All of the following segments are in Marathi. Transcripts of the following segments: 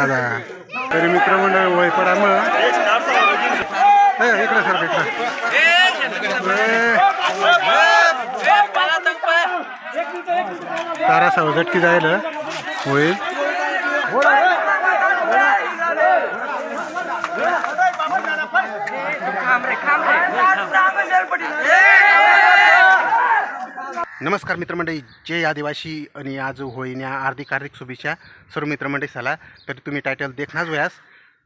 दादा. तरी मित्रमंडळ वयपडामुळं ए, इकडं सर इकडं. ए, तारा सवजटकी जाईल होईल. नमस्कार मित्रमंडळी जय आदिवासी आणि आज होईन्या हार्दिक हार्दिक शुभेच्छा सर्व मित्रमंडळी झाला तर तुम्ही टायटल देखनाच वयास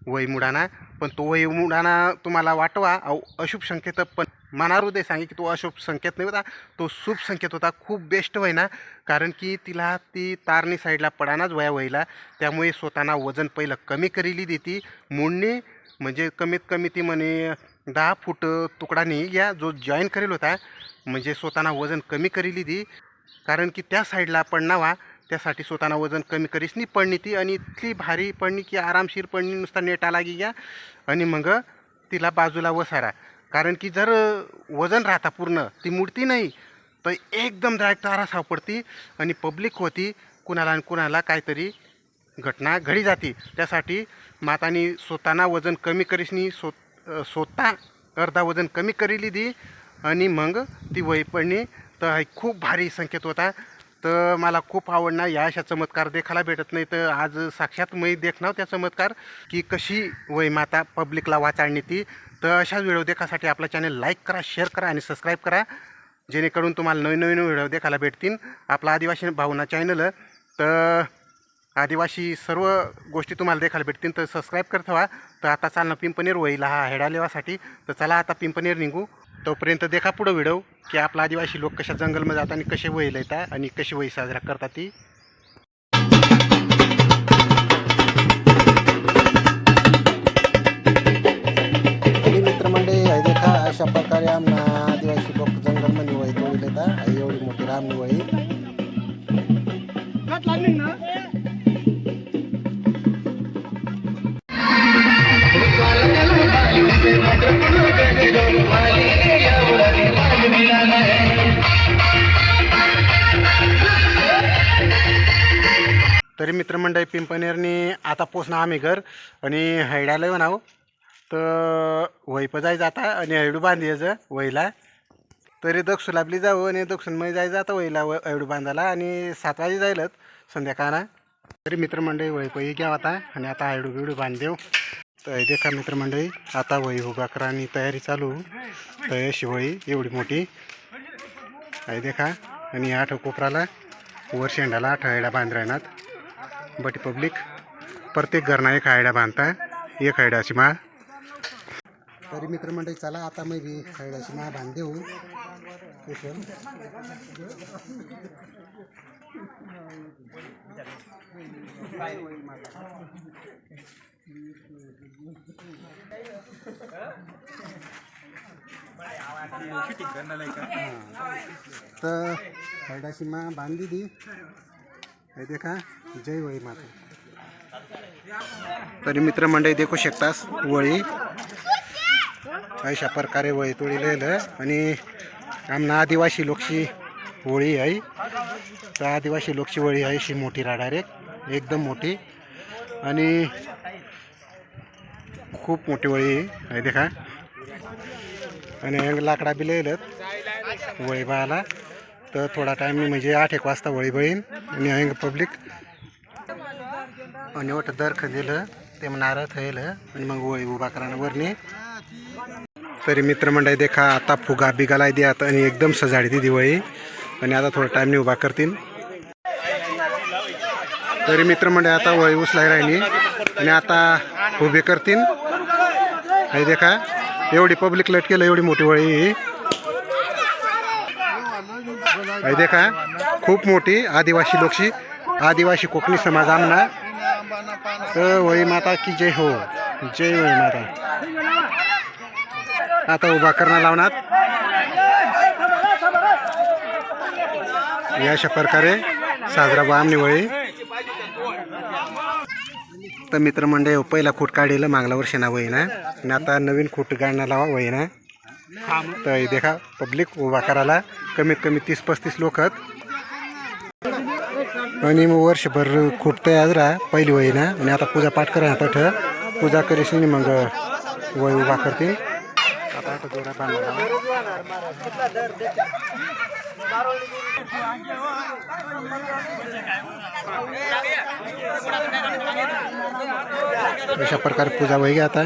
वय मुडाना पण तो वय मुडाना तुम्हाला वाटवा अहो, अशुभ संकेत पण मनारुदय सांगे की तो अशुभ संकेत नाही होता. तो शुभ संकेत होता खूप बेस्ट वय ना कारण की तिला ती तारणी साईडला पडानाच वया व्हायला त्यामुळे स्वतःना वजन पहिलं कमी करेली देती. मुडणी म्हणजे कमीत कमी ती म्हणे दहा फूट तुकडा नाही या जो जॉईन करेल होता म्हणजे स्वतःना वजन कमी करेली ती कारण की त्या साईडला पडणावा त्यासाठी स्वतःना वजन कमी करीस. नाही पडणी ती आणि इतकी भारी पडणी की आरामशीर पडणी नुसता नेटा लागी घ्या आणि मग तिला बाजूला वसारा. कारण की जर वजन राहता पूर्ण ती मुडती नाही तर एकदम डायरेक्ट तारा सापडती आणि पब्लिक होती कुणाला आणि कुणाला काहीतरी घटना घडी जाते. त्यासाठी मातानी स्वतःना वजन कमी करीसनी स्व स्वतः अर्धा वजन कमी करीली दी आणि मग ती वय तर खूप भारी संकेत होता. तर मला खूप आवडणार या अशा चमत्कार देखायला भेटत नाही. तर आज साक्षात मी देखणार त्या चमत्कार की कशी वय माता पब्लिकला वाचाळणी ती. तर अशाच व्हिडिओ देखासाठी आपला चॅनल लाईक करा शेअर करा आणि सबस्क्राईब करा. जेणेकरून तुम्हाला नवीन नवीन व्हिडिओ देखायला भेटतील. आपला आदिवासी भावना चॅनल. तर आदिवासी सर्व गोष्टी तुम्हाला देखायला भेटतील. तर सबस्क्राईब करत व्हा तर आता चालणं पिंपनेर होईल हा हेडा लेवासाठी तर चला आता पिंपनेर निघू. तोपर्यंत देखा पुढं व्हिडिओ की आपला आदिवासी लोक कशा जंगलमध्ये जातात आणि कसे वय येतात आणि कशी वही साजरा करतात ती तरी मित्रमंडळी पिंपनेरनी आता पोचणार आम्ही घर आणि हैडाला येऊन आहो. तर वैप जायचं आता आणि हैडू बांधायचं वहीला तरी दक्षू लाभली जाऊ आणि दक्षिणमध्ये जायचं आता वहीला व हैडू बांधायला आणि सात वाजे जाईलच संध्याकाळा तरी मित्रमंडळी वहीपही घ्या आता आणि आता हैडू बिडू बांधदेव तर देखा मित्रमंडळी आता वही उभा करा आणि तयारी चालू. तर अशी वही एवढी मोठी. आहे देखा आणि आठ कोपराला वर शेंडाला आठ हैडा बांध राहणार बट पब्लिक प्रत्येक घरना एक हायडा बांधता एक हायडाची माळ. तरी मित्रमंडळी चला आता मी बी हायडाची माळ बांध देऊ हो. तर हायडाची माळ बांधली दी हे देखा जय वळी माता. तरी मित्रमंडळी देखू शकतास वळी अशा प्रकारे वळी तोडलेलं आणि आमना आदिवासी लोकशी होळी आहे. तर आदिवासी लोकची वळी आहे अशी मोठी रा. डायरेक्ट एकदम मोठी. आणि खूप मोठी वळी आहे देखा. आणि लाकडा बी लिहिलं वळी बाळाला. तर थोडा टाईम म्हणजे आठ एक वाजता वळी बहीण आणि अंग पब्लिक. आणि वाटतं दर दिलं ते नारळ थैल आणि मग वळी उभा करा वरणी तरी मित्रमंडळी देखा आता फुगा बिघालाय दे आता आणि एकदम सजाडी ती दिवाळी आणि आता थोडा टाईमने उभा करतील तरी मित्रमंडळी आता वळी उचलाय राहिली. आणि आता उभे करतील हे देखा एवढी पब्लिक लट केलं एवढी मोठी वळी. हे देखा. खूप मोठी आदिवासी लोकशी आदिवासी कोकणी समाज आमना. तर वही माता की जय हो. जय वही माता. आता उभा करणं लावणार. या अशा प्रकारे साजरा बामणी वळी. तर मित्रमंडळ पहिला खूट काढलेलं मागला वर्षी ना वही ना आणि आता नवीन खूट गाडणं लावा वही ना तर हे देखा पब्लिक उभा करायला. कमीत कमी तीस पस्तीस लोक आहेत. आणि मग वर्षभर खूप तयार राहा पहिली वही ना. आणि आता पूजा पाठ करा आता पूजा करीस आणि मग वय उभा करतील. अशा प्रकारे पूजा वही आता.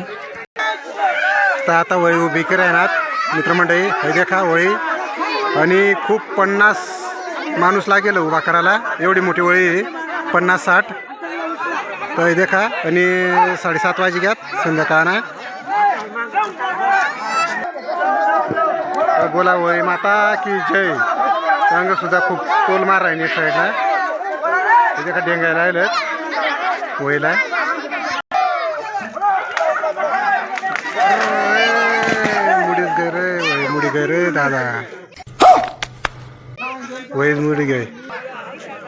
तर आता वय उभी राहणार मित्रमंडळी हे देखा होळी. आणि खूप पन्नास माणूस लागेल उभा करायला. एवढी मोठी होळी आहे पन्नास साठ. तर हे देखा आणि साडेसात वाजे घ्यात संध्याकाळना. बोला वळी माता की जय. अंग सुद्धा खूप टोल मार राहील एक साईडला. हे देखा डेंगायला आलं होळीला. वय रे दादा. वैज मुडी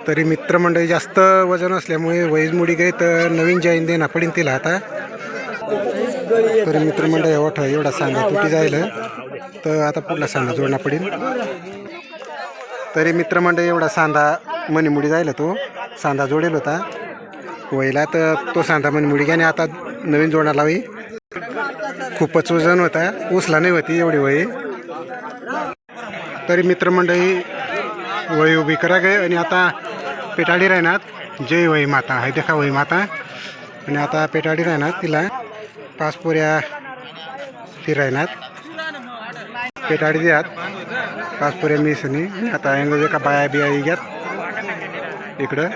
तरी मित्रमंडळी जास्त वजन असल्यामुळे वैज मुडी तर नवीन जैन देना पडीन तिला आता. तरी मित्रमंडळ ओठ एवढा सांगा तुटी जाईल तर आता पुढला सांगा जोडणा पडीन. तरी मित्रमंडळ एवढा सांदा मणिमुडी जायला तो. सांदा जोडेल होता. वहिला तर तो सांदा मणिमुडी घ्या आणि आता नवीन जोडणा लावी. खूपच वजन होता. उसला नाही होती एवढी वही. तरी मित्रमंडळी वही उभी करा गे आणि आता पेटाडी राहणार. जय वही माता. हाय देखा वही माता. आणि आता पेटाडी राहणार तिला. पाच पोऱ्या ती राहणार. पेटाडी द्यात. पाच पोऱ्या मिसनी. आणि आता यांना एका बाया बिया घ्यात इकडं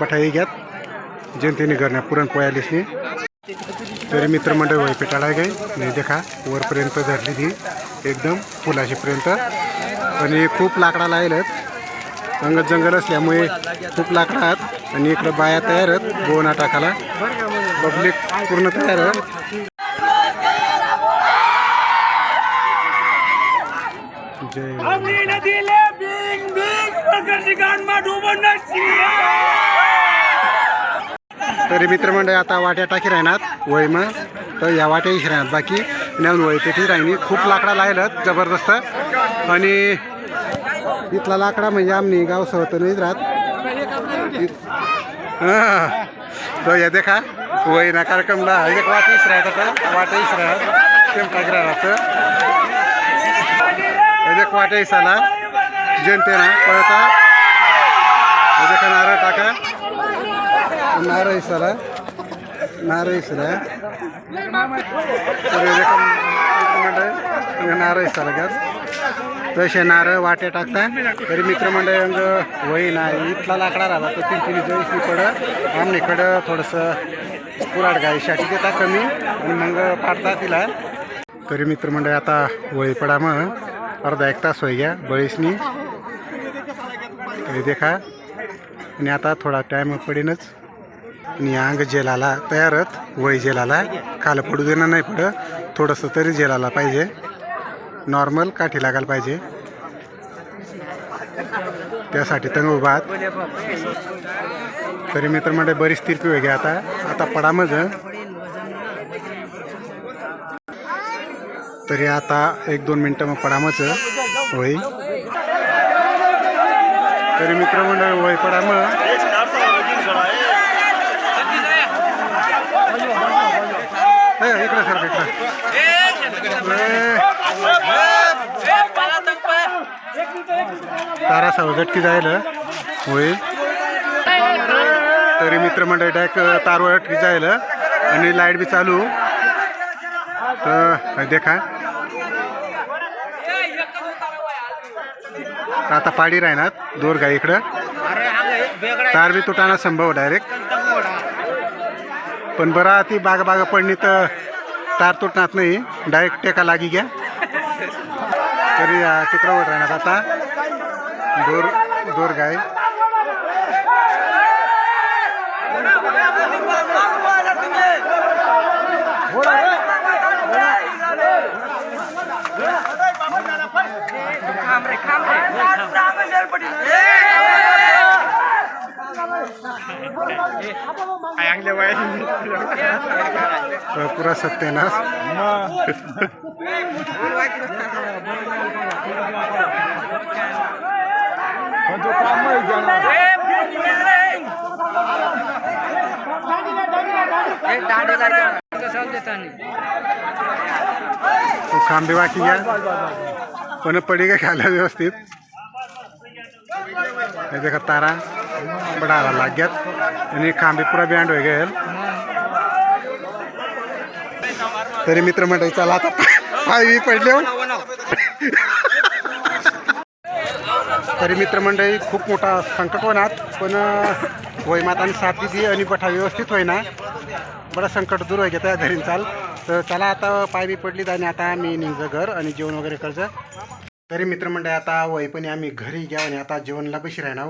बठाई घ्यात जनतेने करण्या पुरणपोळ्या दिसली. तरी मित्रमंडळ वही पेटाळा गे नाही देखा वरपर्यंत धरली ती. एकदम फुलाशीपर्यंत. आणि खूप लाकडा लायलत अंगत जंगल असल्यामुळे खूप लाकडा आहेत. आणि इकडं बाया तयार आहेत गोवना टाकाला पब्लिक पूर्ण तयार आहे. तरी मित्रमंडळ आता वाट्या टाकी राहणार वय मग तर या वाट्या इश राहणार. बाकी नेऊन होय तेथीच राहिनी खूप लाकडा लायलं जबरदस्त. आणि इथला लाकडा म्हणजे आम्ही गाव सवत नाहीच राहत. तो या देखा वय ना कार्यक्रमला एक वाट राहत आता वाट्या राहत तेम टाकी राहत. एक वाट्या आला जनतेना पळता. हे देखा नारळ टाका. नारळ इसाला नारळ नारळ इसाला तसे नारळ वाटे टाकता. तरी मित्रमंडळ अंग वही नाही इथला लाकडा राहिला तर तीन तीन जैसी इकडं आमनीकडं थोडंसं कुराड गायसाठी देता कमी आणि मग पाडता तिला. तरी मित्रमंडळ आता वळी पडा मग. अर्धा एक तास होई घ्या बळीसनी तरी देखा. आणि आता थोडा टाईम पडेनच. आणि अंग जेलाला तयारच वय जेलाला खालं पडू देणं नाही पडं थोडंसं तरी जेलाला पाहिजे. नॉर्मल काठी लागायला पाहिजे. त्यासाठी तंग उभा तरी मित्र म्हणजे बरीच तिरपी वेगळी आता. आता पडामज तरी आता एक दोन मिनटं मग पडामच होई तरी मित्रमंडळ वय पडाम इकडे सर इकडे. तारा सवजटकी जाईल होईल. तरी मित्रमंडळ डायक तारवर अटकी जाईल आणि लाइट बी चालू. तर देखा. आता पाडी राहणार दोर गाई इकडं. तार बी तुटाना संभव डायरेक्ट. पण बरा ती बागा बागा पडणी तर तार तुटणार नाही. डायरेक्ट टेका लागी घ्या. तरी चित्रपट राहणार आता. दोर दोर गाय. पूरा सत्यनाश तो खांबे वाटी घ्या. पण पडी काय खायला व्यवस्थित. देखा तारा. बड़ा लाग गया। आणि खांबे पुरा बँड होय गेल तरी मित्र मंडळी चला आता। पायवी पडले तरी तरी मित्रमंडळी खूप मोठा संकट होणार पण वयमाताने साथ दिली आणि बठा व्यवस्थित होईना. बडा संकट दूर होय त्या घरी चाल. तर चला आता पाय बी पडलीत आणि आता आम्ही निघ घर आणि जेवण वगैरे करचं तरी मित्रमंडळी आता वय पण आम्ही घरी घ्या आणि आता जेवणला बशी राहणार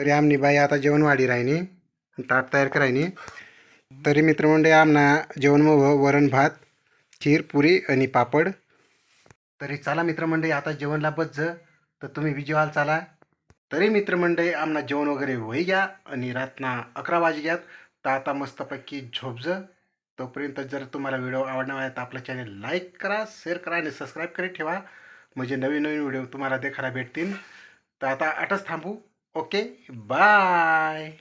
तरी आमनी बाई आता जेवण वाढी राहिनी ताट तयार करायनी तरी मित्रमंडळी आमना जेवण मग वरण भात खीर पुरी आणि पापड. तरी चला मित्रमंडळी आता जेवणला बस तर तुम्ही विजयवाल चाला. तरी मित्रमंडळी आमना जेवण वगैरे होई घ्या आणि रातना अकरा वाजे घ्यात. तर आता मस्तपैकी झोपज तोपर्यंत जर तुम्हाला व्हिडिओ आवडणार आहे तर आपलं चॅनल लाईक करा शेअर करा आणि सबस्क्राईब करीत ठेवा. म्हणजे नवीन नवीन व्हिडिओ तुम्हाला देखायला भेटतील. तर आता आठच थांबू. Okay bye